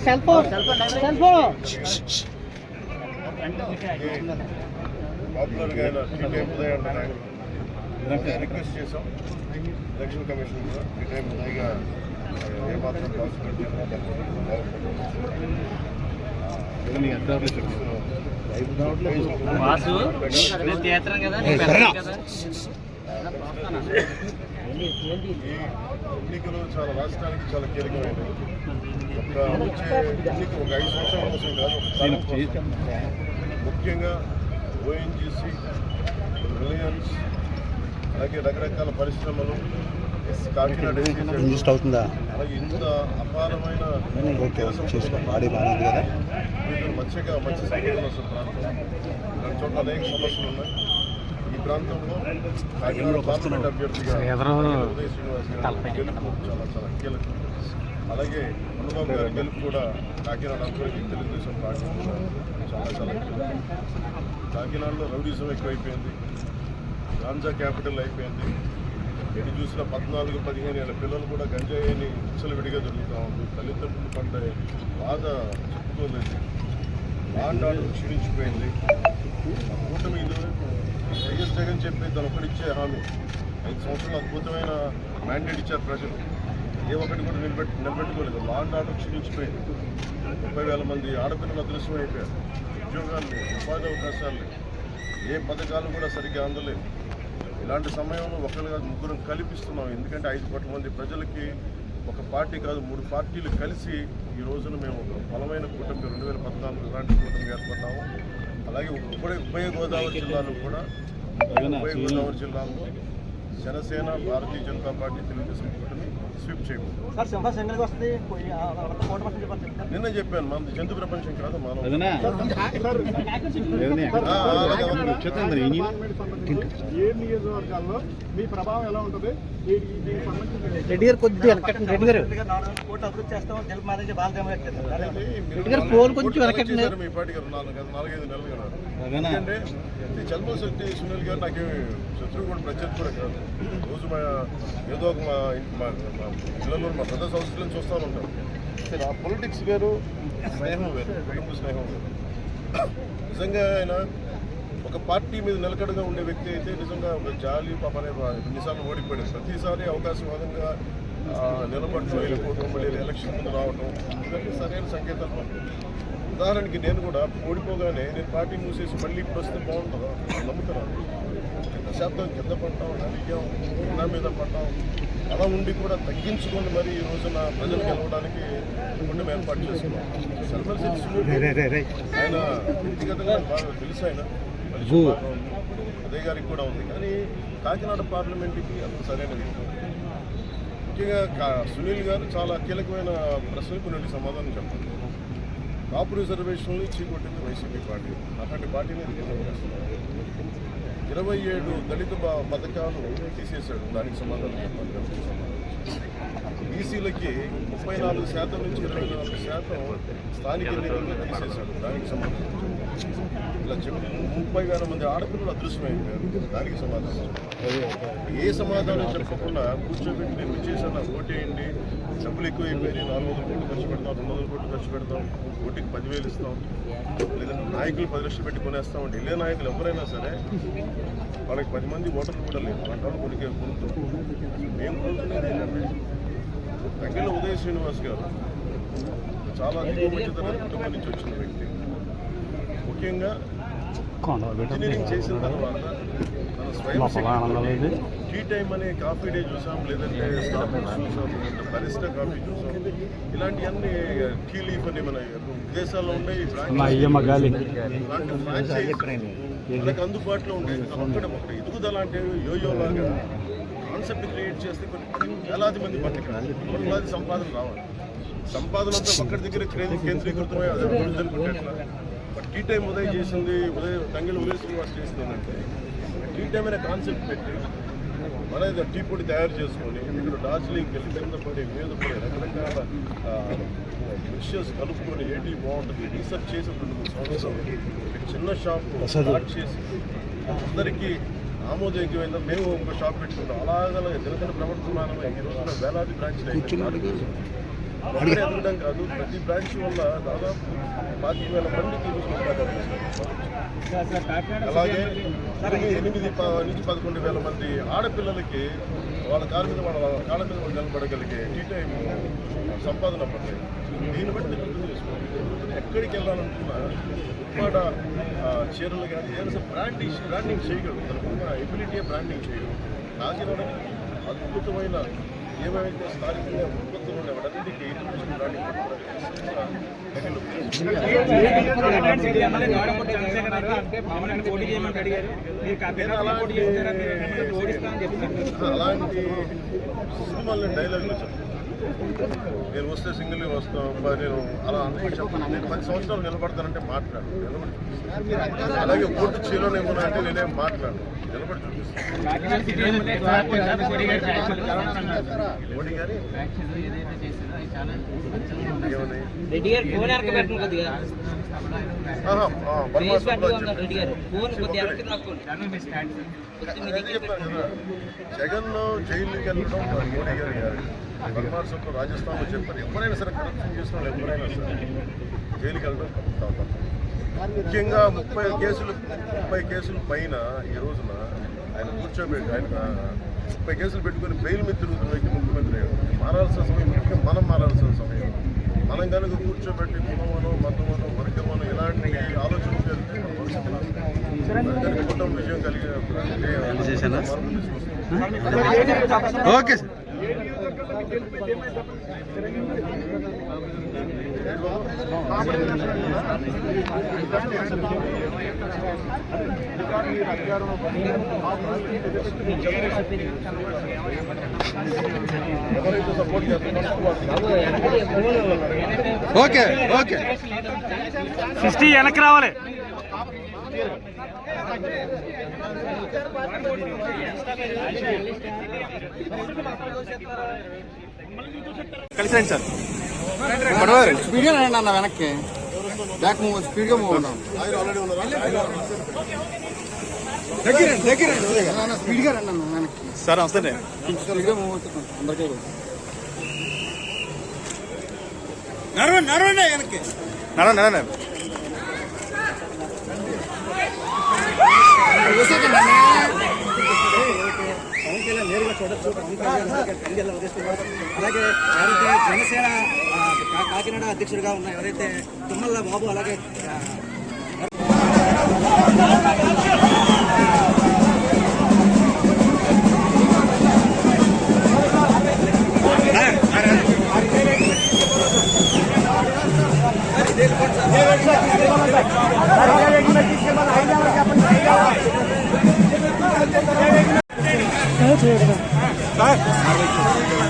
Cell phone cell phone request చేశాం election commission కూడా టీటీ ఉదయ్గా ఏమాత్రం వాసు నేను తీస్తాను కదా నేను పెడతాను కదా ఎన్నికలు చాలా రాష్ట్రానికి చాలా కీలకమైనవి ఒక వచ్చే ఎన్నిక ఒక ఐదు సంవత్సరాల కోసం కాదు. ముఖ్యంగా ఓఎన్జీసీ రిలయన్స్ అలాగే రకరకాల పరిశ్రమలు కాకినాడ అవుతుందా ఇంత అపారమైన బాడీ బాగానే ఉంది కదా. వీళ్ళు మత్స్యగా మత్స్య సంపదన వస్తున్న ప్రాంతం. ఇలాంటి చోట్ల అనేక సమస్యలు ఉన్నాయి. ఈ ప్రాంతంలో కాకినాడ పార్లమెంట్ అభ్యర్థిగా ఉదయ్ శ్రీనివాస్ గారి గెలుపు చాలా చాలా కీలకం. అలాగే హనుమాన్ గారి గెలుపు కూడా కాకినాడ అందరికీ తెలుగుదేశం పార్టీ కూడా చాలా చాలా కీలకం. కాకినాడలో రౌడీజం ఎక్కువైపోయింది. గాంజా క్యాపిటల్ అయిపోయింది. ఎటు చూసిన పద్నాలుగు పదిహేను ఏళ్ళ పిల్లలు కూడా గంజాయిని విడిగా దొరుకుతూ ఉంది. తల్లిదండ్రులు పడ్డ బాధ చెప్పుకోలేదు. లాండ్ క్షీణించిపోయింది. కూటమి వైఎస్ జగన్ చెప్పి తను ఒకటిచ్చే హామీ. ఐదు సంవత్సరాలు అద్భుతమైన మ్యాండేట్ ఇచ్చారు ప్రజలు. ఏ ఒక్కటి కూడా నిలబెట్ నిలబెట్టుకోలేదు. లాండ్ ఆర్డర్ క్షీణించిపోయింది. ముప్పై వేల మంది ఆడపిల్లలు అదృశ్యం అయిపోయారు ఉద్యోగాలు ఉపాధి అవకాశాలు ఏ పథకాలు కూడా సరిగ్గా అందలేదు. ఇలాంటి సమయంలో ఒకరు కాదు ముగ్గురు కల్పిస్తున్నాం. ఎందుకంటే ఐదు కోట్ల మంది ప్రజలకి ఒక పార్టీ కాదు మూడు పార్టీలు కలిసి ఈ రోజున మేము ఒక బలమైన కూటమి రెండు వేల పద్నాలుగు ఇలాంటి కూటమి ఏర్పడ్డాము. అలాగే ఉభయ ఉభయ గోదావరి జిల్లాలో కూడా ఉభయ గోదావరి జిల్లాలో జనసేన భారతీయ జనతా పార్టీ తెలుగుదేశం కూటమి స్వీప్ చెప్తారు నిన్న చెప్పాను మన జంతు ప్రపంచం కాదు ఏ నియోజకవర్గాల్లో మీ ప్రభావం ఎలా ఉంటుంది రెడ్డి గారు కొద్దిగా వెనకట్టండి రెడ్డి గారు రెడ్డి ఫోన్ కొంచెం వెనకట్టండి మీ నాలుగైదు నెలలు ఎందుకంటే ఈ శెట్టి సునీల్ గారు నాకు శత్రువు కూడా ప్రత్యర్థి కూడా కాదు. రోజు మా ఏదో ఒక మా మా మా పిల్లలు మా పెద్ద సంస్కృతిని చూస్తూ ఉంటాం. సరే, ఆ పొలిటిక్స్ వేరు స్నేహం వేరు కుటుంబ స్నేహం వేరు. నిజంగా ఆయన ఒక పార్టీ మీద నిలకడగా ఉండే వ్యక్తి అయితే నిజంగా ఒక జాలి పాపనే ఎన్నిసార్లు ఓడిపోయాడు. ప్రతిసారి అవకాశవాదంగా ఆ, నిలబడటం వెళ్ళిపోవడం మళ్ళీ ఎలక్షన్ ముందు రావడం ఇవన్నీ సరైన సంకేతాలు ఉదాహరణకి నేను కూడా ఓడిపోగానే నేను పార్టీ మూసేసి మళ్ళీ ఇప్పుడు వస్తే బాగుంటుందా నమ్ముతున్నాను దశాబ్దం కింద పడ్డాం నలిగాం కింద మీద పడ్డాం. అలా ఉండి కూడా తగ్గించుకొని మరి ఈ రోజున ప్రజలు గెలవడానికి గుండెం ఏర్పాటు చేసుకున్నాం. ఆయన వ్యక్తిగతంగా బాగా తెలుసు ఆయన. అదే గారికి కూడా ఉంది. కానీ కాకినాడ పార్లమెంట్కి అంత సరైన ముఖ్యంగా సునీల్ గారు చాలా కీలకమైన ప్రశ్నలకు కొన్ని సమాధానం చెప్పారు కాపు రిజర్వేషన్లు చీకొట్టింది వైసీపీ పార్టీ. అలాంటి పార్టీని ఇరవై ఏడు దళిత పథకాలు తీసేశాడు దానికి సమాధానం చెప్పాలి బీసీలకి ముప్పై నాలుగు శాతం నుంచి ఇరవై నాలుగు శాతం స్థానిక ఎన్నికల్లో తీసేశాడు దానికి సమాధానం ఇలా చెప్పి ముప్పై వేల మంది ఆడపిల్లలు అదృశ్యమైపోయారు. దానికి సమాధానం ఏ సమాధానం చెప్పకుండా కూర్చోబెట్టి నేను చేశాను? ఓటేయండి డబ్బులు ఎక్కువ అయిపోయి నాలుగు వందల కోట్లు ఖర్చు పెడతాం రెండు వందల కోట్లు ఖర్చు పెడతాం. ఓటికి పదివేలు ఇస్తాం. లేదంటే నాయకులు పది లక్షలు పెట్టి కొనేస్తాం అంటే ఇళ్ళే నాయకులు ఎవరైనా సరే వాళ్ళకి పది మంది ఓటర్లు కూడా లేదు వాళ్ళు కొనికే కొనుతాం మేము కొనుక్కునేది ఏంటంటే దగ్గర ఉదయ శ్రీనివాస్ గారు చాలా దిగువ మధ్యతరగతి కుటుంబం నుంచి వచ్చిన వ్యక్తి. ముఖ్యంగా ఇంజనీరింగ్ చేసిన తర్వాత స్వయం శక్తితోటి టీ టైం అనే కాఫీ డే చూసాం లేదంటే చూసాం బరిస్టా కాఫీ చూసాం. ఇలాంటివన్నీ టీ లీఫ్ అని మన విదేశాల్లో ఫ్రాంచైజ్ మనకు అందుబాటులో ఉండేది ఒక్కడ ఒకటి ఎదుగుదల అంటే యోయో లాగా కాన్సెప్ట్ క్రియేట్ చేస్తే కొన్ని వేలాది మంది బతకాలి కోట్లాది సంపాదన రావాలి. సంపాదన అంతా ఒక్కడి దగ్గర కేంద్రీ- కేంద్రీకృతమై అది అభివృద్ధి అనుకుంటేట్లా బట్ టీ టైం ఉదయం చేసింది ఉదయం తంగిలి ఉదయ శ్రీనివాస్ చేసింది ఏంటంటే టీ టైం అనే కాన్సెప్ట్ పెట్టి మన టీ పొడి తయారు చేసుకొని ఇక్కడ డార్జిలింగ్ వెళ్ళి కింద పడి మీద పడి రకరకాల విషయస్ కలుపుకొని ఏంటి బాగుంటుంది రీసెర్చ్ చేసి రెండు మూడు సంవత్సరాలు చిన్న షాప్ స్టార్ట్ చేసి అందరికీ ఆమోదయోగ్యమైన మేము ఒక షాప్ పెట్టుకుంటాం అలాగే దినదిన ప్రవర్తమానం ఈ రోజున వేలాది బ్రాంచ్లు ఎదగడం కాదు. ప్రతి బ్రాంచ్ వల్ల దాదాపు పాతిక వేల మందికి అలాగే ఎనిమిది- ఎనిమిది ప- నుంచి పదకొండు వేల మంది ఆడపిల్లలకి వాళ్ళ కాళ్ళ మీద వాళ్ళ కాళ్ళ మీద వాళ్ళు నిలబడగలిగే టీ టైం సంపాదన పడతాయి దీన్ని బట్టి మీరు ఎక్కడికి వెళ్ళాలనుకున్నా ఉప్పాడ ఆ, చీరలు కానీ ఏదైనా బ్రాండింగ్ బ్రాండింగ్ చేయగలరు తనకున్న ఎబిలిటీ బ్రాండింగ్ చేయగలరు కాకినాడ అద్భుతమైన ఏమైతే స్థానికంగా ఉత్పత్తులు ఉన్నాయి వాటన్నిటికీ ఇంటర్నేషనల్ బ్రాండింగ్ అలాంటి సినిమాల్లో డైలాగులు చెప్పాను నేను వస్తే సింగిల్ వస్తాం నేను అలా అందరికీ చెప్పను నేను పది సంవత్సరాలు నిలబడతానంటే మాట్లాడు నిలబడి అలాగే ఓటు చీలోనేమో అంటే నేనేం మాట్లాడు నిలబడి చూపిస్తాను. మోడీ గారి రెడ్డి గారు ఫోన్ పెట్టండి కొద్దిగా. ఫేస్. రెడ్డి గారు ఫోన్ నొక్కండి జగన్ జైలుకి వెళ్ళడం మోడీ గారు రాజస్థాన్లో చెప్పారు. ఎవరైనా సరే కరప్షన్ చేసిన ఎవరైనా సరే జైలుకి వెళ్ళడం. ముఖ్యంగా ముప్పై కేసులు ముప్పై కేసుల పైన ఈ రోజున ఆయన కూర్చోబెట్టి ఆయన ముప్పై కేసులు పెట్టుకొని బెయిల్ మీద తిరుగుతున్న వ్యక్తి ముఖ్యమంత్రి. మారాల్సిన సమయం ముఖ్యం మనం మారాల్సిన సమయం మనం కనుక కూర్చోబెట్టి కులమనో మతమనో వర్గమనో ఇలాంటి. అందరికీ కుటుంబ విజయం కలిగే. ఓకే ఎవరైతే సపోర్ట్ చేస్తున్నారో ఓకే ఓకే. సిక్స్టీ వెనక్కి రావాలి. కలిసండి సార్ స్పీడ్గా రండి అన్న వెనక్కి బ్యాక్ మూవ్ స్పీడ్గా మూవ్ ఉంటాం ఆయన ఆల్రెడీ ఉన్నారా దగ్గర దగ్గర స్పీడ్గా రండి అన్న వెనక్కి సార్ వస్తే స్పీడ్గా మూవ్ అవుతున్నాం అందరికీ కూడా. నడవండి నడవండి వెనక్కి నడవండి నడవండి పవన్ కళ్యాణ్ నేరుగా చూడొచ్చు పవన్ కళ్యాణ్ అలాగే ఎవరైతే జనసేన కాకినాడ అధ్యక్షుడిగా ఉన్న ఎవరైతే తుమ్మల్ల బాబు అలాగే árbitros.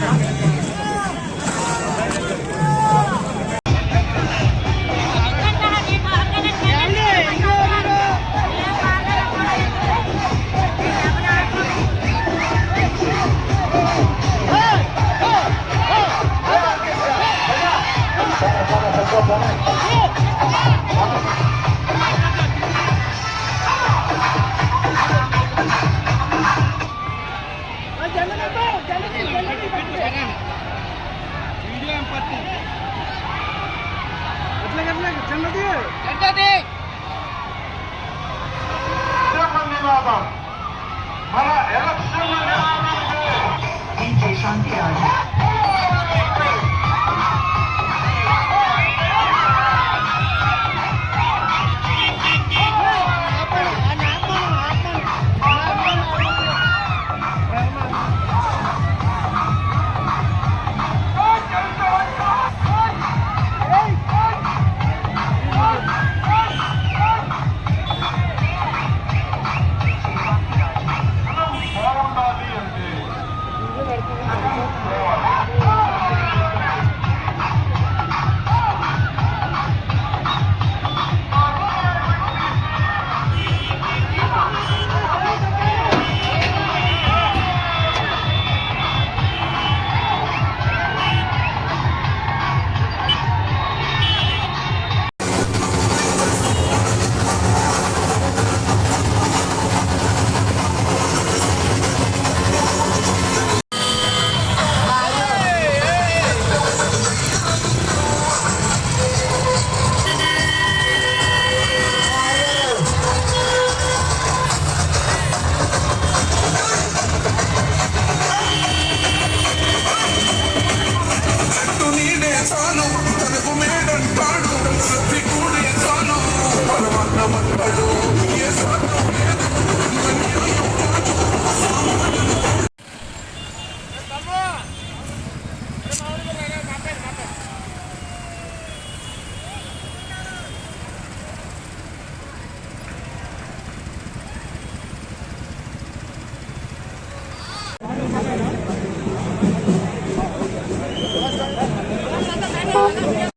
పట్టి అట్లా అట్లా చిన్నది చిన్నది మన ఎలక్షన్ శాంతి రాజు